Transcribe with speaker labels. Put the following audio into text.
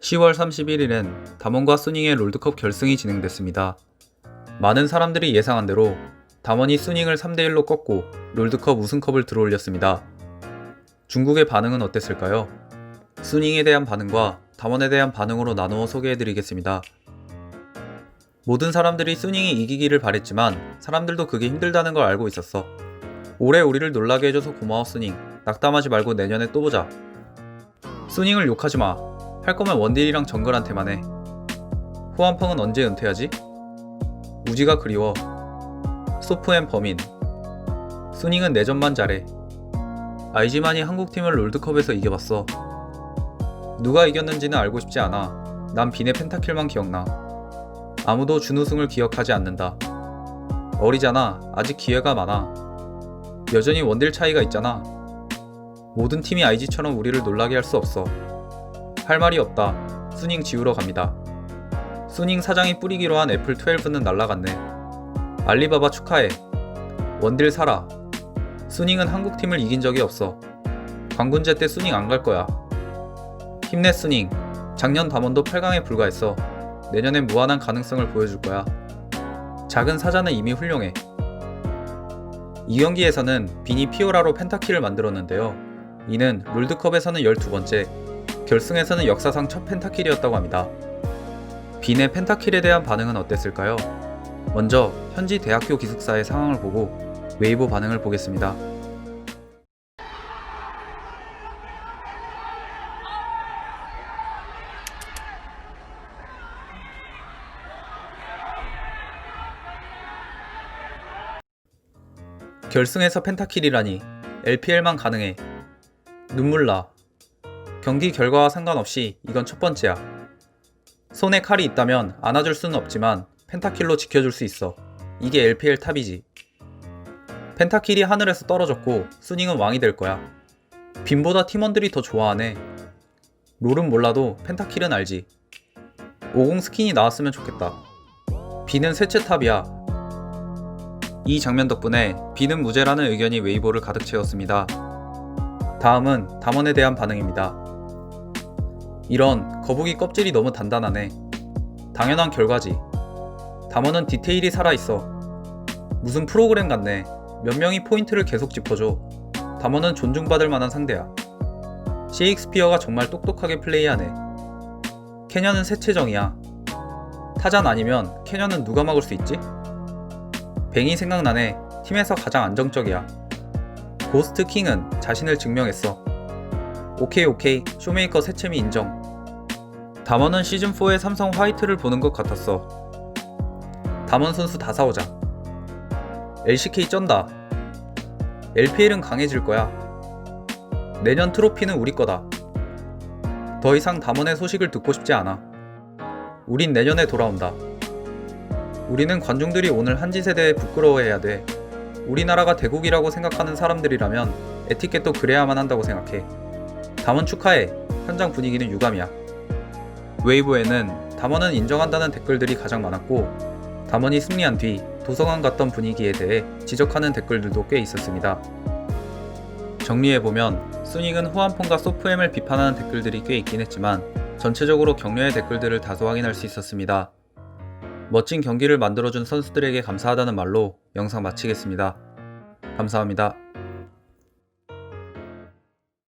Speaker 1: 10월 31일엔 담원과 수닝의 롤드컵 결승이 진행됐습니다. 많은 사람들이 예상한 대로 담원이 수닝을 3대1로 꺾고 롤드컵 우승컵을 들어올렸습니다. 중국의 반응은 어땠을까요? 수닝에 대한 반응과 담원에 대한 반응으로 나누어 소개해드리겠습니다. 모든 사람들이 수닝이 이기기를 바랬지만 사람들도 그게 힘들다는 걸 알고 있었어. 올해 우리를 놀라게 해줘서 고마워 수닝. 낙담하지 말고 내년에 또 보자. 수닝을 욕하지 마. 할 거면 원딜이랑 정글한테만 해. 후한펑은 언제 은퇴하지? 우지가 그리워. 소프앤 범인. 수닝은 내전만 잘해. 아이지만이 한국팀을 롤드컵에서 이겨봤어. 누가 이겼는지는 알고 싶지 않아. 난 빈의 펜타킬만 기억나. 아무도 준우승을 기억하지 않는다. 어리잖아. 아직 기회가 많아. 여전히 원딜 차이가 있잖아. 모든 팀이 IG처럼 우리를 놀라게 할 수 없어. 할 말이 없다. 수닝 지우러 갑니다. 수닝 사장이 뿌리기로 한 애플 12는 날라갔네. 알리바바 축하해. 원딜 살아. 수닝은 한국팀을 이긴 적이 없어. 광군제 때 수닝 안 갈 거야. 힘내 수닝. 작년 담원도 8강에 불과했어. 내년엔 무한한 가능성을 보여줄 거야. 작은 사자는 이미 훌륭해. 이 경기에서는 비니 피오라로 펜타키를 만들었는데요. 이는 롤드컵에서는 12번째, 결승에서는 역사상 첫 펜타킬이었다고 합니다. 빈의 펜타킬에 대한 반응은 어땠을까요? 먼저 현지 대학교 기숙사의 상황을 보고 웨이보 반응을 보겠습니다. 결승에서 펜타킬이라니 LPL만 가능해. 눈물 나. 경기 결과와 상관없이 이건 첫 번째야. 손에 칼이 있다면 안아줄 수는 없지만 펜타킬로 지켜줄 수 있어. 이게 LPL 탑이지. 펜타킬이 하늘에서 떨어졌고 수닝은 왕이 될 거야. 빈보다 팀원들이 더 좋아하네. 롤은 몰라도 펜타킬은 알지. 50 스킨이 나왔으면 좋겠다. 비는 셋째 탑이야. 이 장면 덕분에 비는 무죄라는 의견이 웨이보를 가득 채웠습니다. 다음은 담원에 대한 반응입니다. 이런 거북이 껍질이 너무 단단하네. 당연한 결과지. 담원은 디테일이 살아있어. 무슨 프로그램 같네. 몇 명이 포인트를 계속 짚어줘. 담원은 존중받을 만한 상대야. 셰익스피어가 정말 똑똑하게 플레이하네. 캐년은 세체정이야. 타잔 아니면 캐년은 누가 막을 수 있지? 뱅이 생각나네. 팀에서 가장 안정적이야. 고스트 킹은 자신을 증명했어. 오케이 오케이 쇼메이커 새채미 인정. 담원은 시즌4의 삼성 화이트를 보는 것 같았어. 담원 선수 다 사오자. LCK 쩐다. LPL은 강해질 거야. 내년 트로피는 우리 거다. 더 이상 담원의 소식을 듣고 싶지 않아. 우린 내년에 돌아온다. 우리는 관중들이 오늘 한지 세대에 부끄러워해야 돼. 우리나라가 대국이라고 생각하는 사람들이라면 에티켓도 그래야만 한다고 생각해. 담원 축하해. 현장 분위기는 유감이야. 웨이보에는 담원은 인정한다는 댓글들이 가장 많았고 담원이 승리한 뒤 도서관 갔던 분위기에 대해 지적하는 댓글들도 꽤 있었습니다. 정리해보면 수닉은 후한폰과 소프엠을 비판하는 댓글들이 꽤 있긴 했지만 전체적으로 격려의 댓글들을 다소 확인할 수 있었습니다. 멋진 경기를 만들어준 선수들에게 감사하다는 말로 영상 마치겠습니다. 감사합니다.